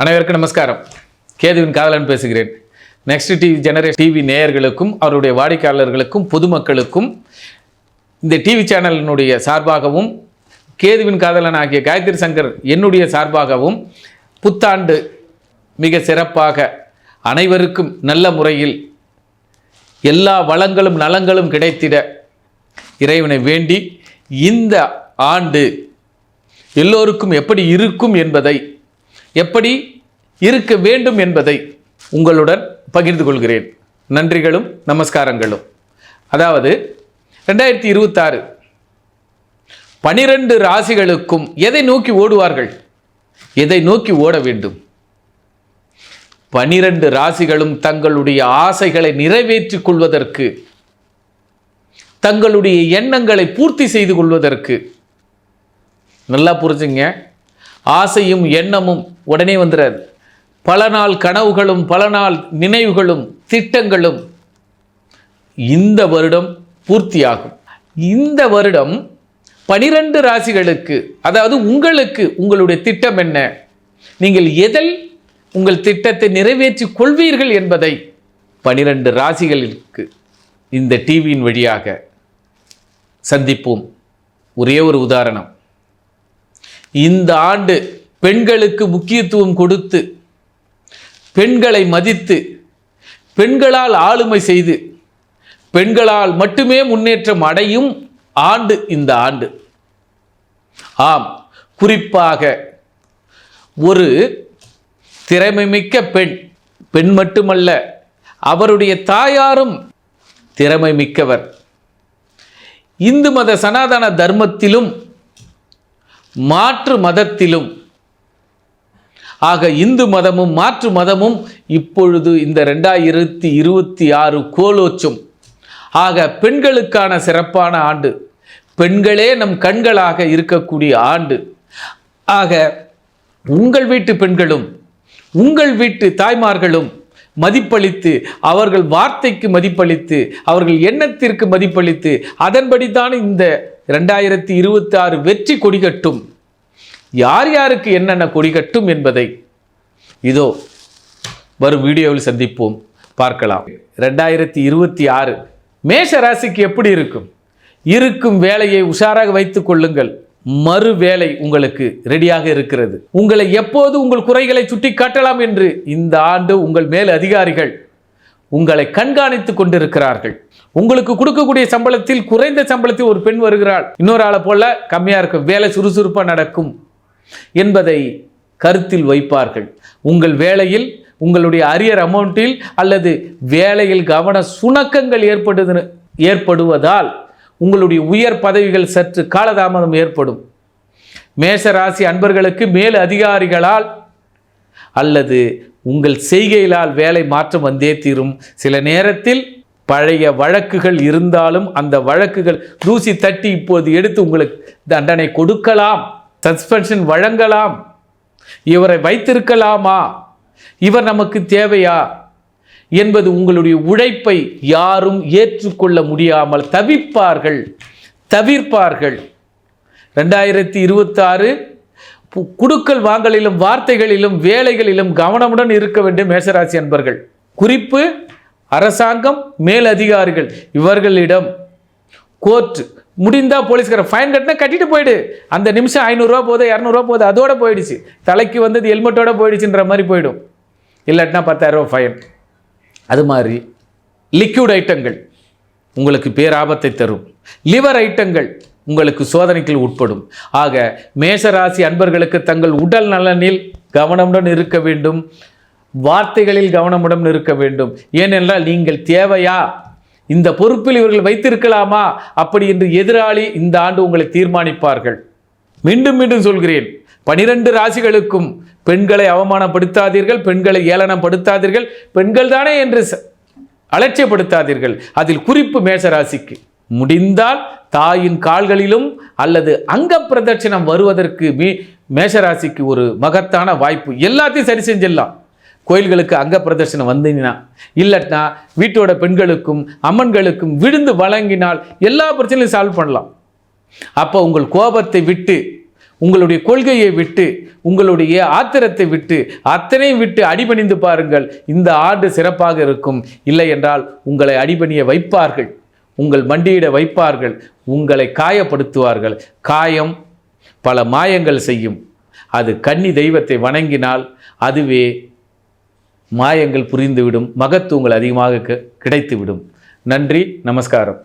அனைவருக்கும் நமஸ்காரம். கேதுவின் காதலன் பேசுகிறேன். நெக்ஸ்ட் டிவி ஜெனரேஷன் டிவி நேயர்களுக்கும் அவருடைய வாடிக்கையாளர்களுக்கும் பொதுமக்களுக்கும் இந்த டிவி சேனலினுடைய சார்பாகவும் கேதுவின் காதலன் ஆகிய காயத்ரி சங்கர் என்னுடைய சார்பாகவும் புத்தாண்டு மிக சிறப்பாக அனைவருக்கும் நல்ல முறையில் எல்லா வளங்களும் நலங்களும் கிடைத்திட இறைவனை வேண்டி இந்த ஆண்டு எல்லோருக்கும் எப்படி இருக்கும் என்பதை எப்படி இருக்க வேண்டும் என்பதை உங்களுடன் பகிர்ந்து கொள்கிறேன். நன்றிகளும் நமஸ்காரங்களும். அதாவது ரெண்டாயிரத்தி இருபத்தாறு பனிரெண்டு ராசிகளுக்கும் எதை நோக்கி ஓடுவார்கள்? எதை நோக்கி ஓட வேண்டும்? பனிரெண்டு ராசிகளும் தங்களுடைய ஆசைகளை நிறைவேற்றிக் கொள்வதற்கு தங்களுடைய எண்ணங்களை பூர்த்தி செய்து கொள்வதற்கு நல்லா புரிஞ்சுங்க. ஆசையும் எண்ணமும் உடனே வந்துடுறாரு பல நாள் கனவுகளும் பல நாள் நினைவுகளும் திட்டங்களும் இந்த வருடம் பூர்த்தியாகும். இந்த வருடம் பனிரெண்டு ராசிகளுக்கு அதாவது உங்களுக்கு உங்களுடைய திட்டம் என்ன? நீங்கள் எதில் உங்கள் திட்டத்தை நிறைவேற்றிக் கொள்வீர்கள் என்பதை பனிரெண்டு ராசிகளுக்கு இந்த டிவியின் வழியாக சந்திப்போம். ஒரே ஒரு உதாரணம். இந்த ஆண்டு பெண்களுக்கு முக்கியத்துவம் கொடுத்து பெண்களை மதித்து பெண்களால் ஆளுமை செய்து பெண்களால் மட்டுமே முன்னேற்றம் அடையும் ஆண்டு இந்த ஆண்டு. ஆம் குறிப்பாக ஒரு திறமைமிக்க பெண் பெண் மட்டுமல்ல அவருடைய தாயாரும் திறமை மிக்கவர் இந்து மத சனாதன தர்மத்திலும் மாற்று மதத்திலும் ஆக இந்து மதமும் மாற்று மதமும் இப்பொழுது இந்த ரெண்டாயிரத்தி இருபத்தி ஆறு கோலோச்சும். ஆக பெண்களுக்கான சிறப்பான ஆண்டு. பெண்களே நம் கண்களாக இருக்கக்கூடிய ஆண்டு. ஆக உங்கள் வீட்டு பெண்களும் உங்கள் வீட்டு தாய்மார்களும் மதிப்பளித்து அவர்கள் வார்த்தைக்கு மதிப்பளித்து அவர்கள் எண்ணத்திற்கு மதிப்பளித்து அதன்படிதான் இந்த ரெண்டாயிரத்தி இருபத்தி ஆறு வெற்றி கொடிகட்டும். யார் யாருக்கு என்னென்ன கொடிகட்டும் என்பதை இதோ வரும் வீடியோவில் சந்திப்போம். பார்க்கலாம். ரெண்டாயிரத்தி இருபத்தி ஆறு மேஷ ராசிக்கு எப்படி இருக்கும்? இருக்கும் வேலையை உஷாராக வைத்துக் கொள்ளுங்கள். மறு வேலை உங்களுக்கு ரெடியாக இருக்கிறது. உங்களை எப்போது உங்கள் குறைகளை சுட்டி காட்டலாம் என்று இந்த ஆண்டு உங்கள் மேல் அதிகாரிகள் உங்களை கண்காணித்துக் கொண்டிருக்கிறார்கள். உங்களுக்கு கொடுக்கக்கூடிய சம்பளத்தில் குறைந்த சம்பளத்தில் ஒரு பெண் வருகிறாள். இன்னொரு ஆளை போல கம்மியாக இருக்கும். வேலை சுறுசுறுப்பாக நடக்கும் என்பதை கருத்தில் வைப்பார்கள். உங்கள் வேலையில் உங்களுடைய அரியர் அமௌண்ட்டில் அல்லது வேலையில் கவன சுணக்கங்கள் ஏற்படுது ஏற்படுவதால் உங்களுடைய உயர் பதவிகள் சற்று காலதாமதம் ஏற்படும். மேஷ ராசி அன்பர்களுக்கு மேல் அதிகாரிகளால் அல்லது உங்கள் செய்கையிலால் வேலை மாற்றம் வந்தே தீரும். சில நேரத்தில் பழைய வழக்குகள் இருந்தாலும் அந்த வழக்குகள் தூசி தட்டி இப்போது எடுத்து உங்களுக்கு தண்டனை கொடுக்கலாம். சஸ்பென்ஷன் வழங்கலாம். இவரை வைத்திருக்கலாமா? இவர் நமக்கு தேவையா? என்பது உங்களுடைய உழைப்பை யாரும் ஏற்றுக்கொள்ள முடியாமல் தவிப்பார்கள் தவிர்ப்பார்கள். ரெண்டாயிரத்தி இருபத்தாறு குடுக்கல் வாங்கலிலும் வார்த்தைகளிலும் வேலைகளிலும் கவனமுடன் இருக்க வேண்டும் மேசராசி அன்பர்கள். குறிப்பு அரசாங்கம் மேலதிகாரிகள். இவர்களிடம் கோர்ட் முடிந்தா போலீஸ்கார ஃபைன் கட்டினா கட்டிட்டு போயிடு. அந்த நிமிஷம் ஐநூறுரூவா போதும் இரநூறுவா போதும் அதோட போயிடுச்சு. தலைக்கு வந்தது ஹெல்மெட்டோட போயிடுச்சுன்ற மாதிரி போயிடும். இல்லாட்டினா பத்தாயிரரூவா ஃபைன் அது மாதிரி லிக்யூட் ஐட்டங்கள் உங்களுக்கு பேராபத்தை தரும். லிவர் ஐட்டங்கள் உங்களுக்கு சோதனைகள் உட்படும். ஆக மேஷராசி அன்பர்களுக்கு தங்கள் உடல் நலனில் கவனமுடன் இருக்க வேண்டும். வார்த்தைகளில் கவனமுடன் இருக்க வேண்டும். ஏனென்றால் நீங்கள் தேவையா? இந்த பொறுப்பில் இவர்கள் வைத்திருக்கலாமா? அப்படி என்று எதிராளி இந்த ஆண்டு உங்களை தீர்மானிப்பார்கள். மீண்டும் மீண்டும் சொல்கிறேன் பனிரெண்டு ராசிகளுக்கும் பெண்களை அவமானப்படுத்தாதீர்கள் பெண்களை ஏளனப்படுத்தாதீர்கள் பெண்கள் தானே என்று அலட்சியப்படுத்தாதீர்கள். அதில் குறிப்பு மேஷராசிக்கு முடிந்தால் தாயின் கால்களிலும் அல்லது அங்க பிரதட்சணம் வருவதற்கு மீ மேஷராசிக்கு ஒரு மகத்தான வாய்ப்பு. எல்லாத்தையும் சரி செஞ்சிடலாம். கோயில்களுக்கு அங்க பிரதர்சனம் வந்தீங்கன்னா இல்லட்னா வீட்டோட பெண்களுக்கும் அம்மன்களுக்கும் விழுந்து வழங்கினால் எல்லா பிரச்சனையும் சால்வ் பண்ணலாம். அப்போ உங்கள் கோபத்தை விட்டு உங்களுடைய கொள்கையை விட்டு உங்களுடைய ஆத்திரத்தை விட்டு அத்தனையும் விட்டு அடிபணிந்து பாருங்கள். இந்த ஆண்டு சிறப்பாக இருக்கும். இல்லை என்றால் உங்களை அடிபணிய வைப்பார்கள். உங்கள் மண்டியிட வைப்பார்கள். உங்களை காயப்படுத்துவார்கள். காயம் பல மாயங்கள் செய்யும். அது கன்னி தெய்வத்தை வணங்கினால் அதுவே மாயங்கள் புரிந்துவிடும் மகத்துவங்கள் அதிகமாக கிடைத்துவிடும். நன்றி நமஸ்காரம்.